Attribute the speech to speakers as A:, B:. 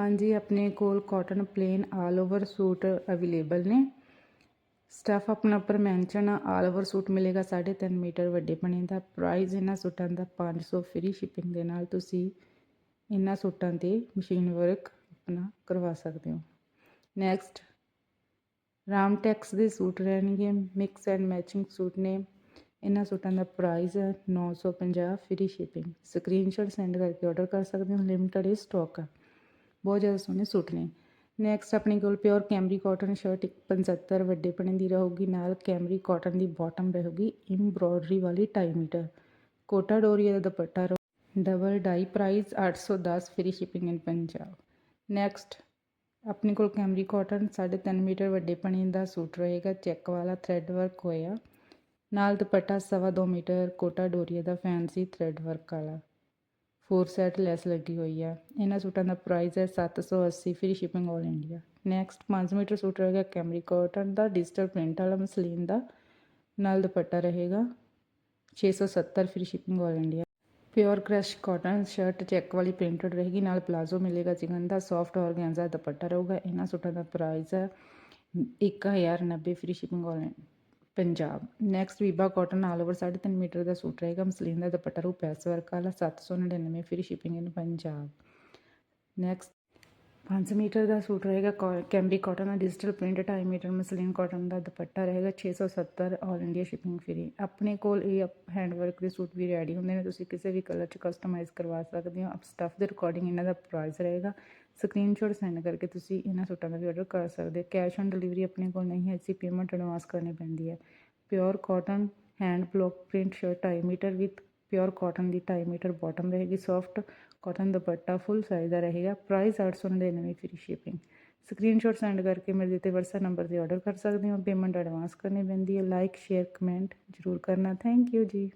A: ਹਾਂਜੀ, ਆਪਣੇ ਕੋਲ cotton plain all over suit available ਨੇ। ਸਟਫ ਆਪਣਾ ਉੱਪਰ ਮੈਂਸ਼ਨ ਆਲ ਓਵਰ ਸੂਟ ਮਿਲੇਗਾ 3.5 ਮੀਟਰ ਵੱਡੇ ਪਣੇ ਦਾ। ਪ੍ਰਾਈਸ ਇਹਨਾਂ ਸੂਟਾਂ ਦਾ 500 ਫ੍ਰੀ ਸ਼ਿਪਿੰਗ ਦੇ ਨਾਲ ਤੁਸੀਂ ਇਹਨਾਂ ਸੂਟਾਂ ਤੇ ਮਸ਼ੀਨ ਵਰਕ ਆਪਣਾ ਕਰਵਾ ਸਕਦੇ ਹੋ। ਨੈਕਸਟ ਰਾਮ ਟੈਕਸ ਦੇ ਸੂਟ ਰਹਿਣਗੇ ਮਿਕਸ ਐਂਡ ਮੈਚਿੰਗ ਸੂਟ ਨੇ। ਇਹਨਾਂ ਸੂਟਾਂ ਦਾ ਪ੍ਰਾਈਸ ਹੈ 950 ਫ੍ਰੀ ਸ਼ਿਪਿੰਗ ਸਕਰੀਨਸ਼ਾਟ ਸੈਂਡ ਕਰਕੇ ਆਰਡਰ ਕਰ ਸਕਦੇ ਹੋ ਲਿਮਟਿਡ ਹੀ ਸਟਾਕ ਹੈ ਬਹੁਤ ਜ਼ਿਆਦਾ ਸੋਹਣੇ ਸੂਟ ਨੇ। ਨੈਕਸਟ ਆਪਣੇ ਕੋਲ ਪਿਓਰ ਕੈਮਰੀ ਕਾਟਨ ਸ਼ਰਟ 75 ਵੱਡੇ ਪਣੇ ਦੀ ਰਹੂਗੀ, ਨਾਲ ਕੈਮਰੀ ਕਾਟਨ ਦੀ ਬਾਟਮ ਰਹੂਗੀ ਐਮਬ੍ਰੋਇਡਰੀ ਵਾਲੀ 2.5 ਮੀਟਰ। ਕੋਟਾ ਡੋਰੀਆ ਦਾ ਦੁਪੱਟਾ ਰਹੂ double dye price 810 free shipping in Punjab next ਆਪਣੇ ਕੋਲ ਕੈਮਰੀ ਕਾਟਨ 3.5 ਮੀਟਰ ਵੱਡੇ ਪਣੇ ਦਾ ਸੂਟ ਰਹੇਗਾ, ਚੈੱਕ ਵਾਲਾ ਥ੍ਰੈਡ ਵਰਕ ਹੋਇਆ। ਨਾਲ ਦੁਪੱਟਾ ਸਵਾ 2 ਮੀਟਰ, ਕੋਟਾ ਡੋਰੀਆ ਦਾ ਫੈਂਸੀ ਥ੍ਰੈਡ ਵਰਕ ਵਾਲਾ। ਫੋਰ ਸੈਟ ਲੈਸ ਲੱਗੀ ਹੋਈ ਹੈ ਇਹਨਾਂ ਸੂਟਾਂ ਦਾ ਪ੍ਰਾਈਸ ਹੈ 780 free shipping all India next 5 metre suit ਰਹੇਗਾ ਕੈਮਰੀ ਕਾਟਨ ਦਾ ਡਿਜੀਟਲ ਪ੍ਰਿੰਟ ਵਾਲਾ ਮਸਲੀਨ ਦਾ। ਨਾਲ ਦੁਪੱਟਾ ਰਹੇਗਾ 670 free shipping all India pure crush cotton shirt check ਵਾਲੀ ਪ੍ਰਿੰਟਡ ਰਹੇਗੀ, ਨਾਲ ਪਲਾਜ਼ੋ ਮਿਲੇਗਾ ਚਿਕਨ ਦਾ ਸੌਫਟ ਔਰਗੈਂਜ਼ਾ ਦੁਪੱਟਾ ਰਹੂਗਾ। ਇਹਨਾਂ ਸੂਟਾਂ ਦਾ ਪ੍ਰਾਈਸ ਹੈ 1090 free shipping all Punjab. Next Veeba cotton all over 3.5 metre ਦਾ ਸੂਟ ਰਹੇਗਾ। ਮਸਲੀਨ ਦਾ ਦੁਪੱਟਾ ਰੂ ਪੈਸ ਵਰਕ ਵਾਲਾ 799 free shipping in Punjab. Next 5 metre the suit ਰਹੇਗਾ ਕੈਮਰੀ ਕਾਟਨ ਦਾ digital print 2.5 metre muslin cotton ਦਾ ਦੁਪੱਟਾ ਰਹੇਗਾ 670 ਆਲ ਇੰਡੀਆ ਸ਼ਿਪਿੰਗ ਫ੍ਰੀ ਆਪਣੇ ਕੋਲ ਇਹ ਹੈਂਡ ਵਰਕ ਦੇ ਸੂਟ ਵੀ ਰੈਡੀ ਹੁੰਦੇ ਨੇ, ਤੁਸੀਂ ਕਿਸੇ ਵੀ ਕਲਰ 'ਚ ਕਸਟਮਾਈਜ਼ ਕਰਵਾ ਸਕਦੇ ਹੋ। ਸਟਫ ਦੇ ਅਕੋਰਡਿੰਗ ਇਹਨਾਂ ਦਾ ਪ੍ਰਾਈਸ ਰਹੇਗਾ। ਸਕਰੀਨਸ਼ਾਟ ਸੈਂਡ ਕਰਕੇ ਤੁਸੀਂ ਇਹਨਾਂ ਸੂਟਾਂ ਦਾ ਵੀ ਆਰਡਰ ਕਰ ਸਕਦੇ ਹੋ। ਕੈਸ਼ ਔਨ ਡਿਲੀਵਰੀ ਆਪਣੇ ਕੋਲ ਨਹੀਂ ਹੈ, ਅਸੀਂ ਪੇਮੈਂਟ ਐਡਵਾਂਸ ਕਰਨੀ ਪੈਂਦੀ ਹੈ। Pure cotton hand block print shirt 2.5 metre with pure cotton the 2.5 metre bottom ਰਹੇਗੀ soft cotton dupatta full size ਦਾ ਰਹੇਗਾ price 899 free shipping screenshot send ਕਰਕੇ ਮੇਰੇ ਦਿੱਤੇ WhatsApp ਨੰਬਰ ਤੇ ਆਰਡਰ ਕਰ ਸਕਦੇ ਹੋ ਪੇਮੈਂਟ ਐਡਵਾਂਸ ਕਰਨੀ ਪੈਂਦੀ ਹੈ ਲਾਈਕ ਸ਼ੇਅਰ ਕਮੈਂਟ ਜ਼ਰੂਰ ਕਰਨਾ ਥੈਂਕ ਯੂ ਜੀ।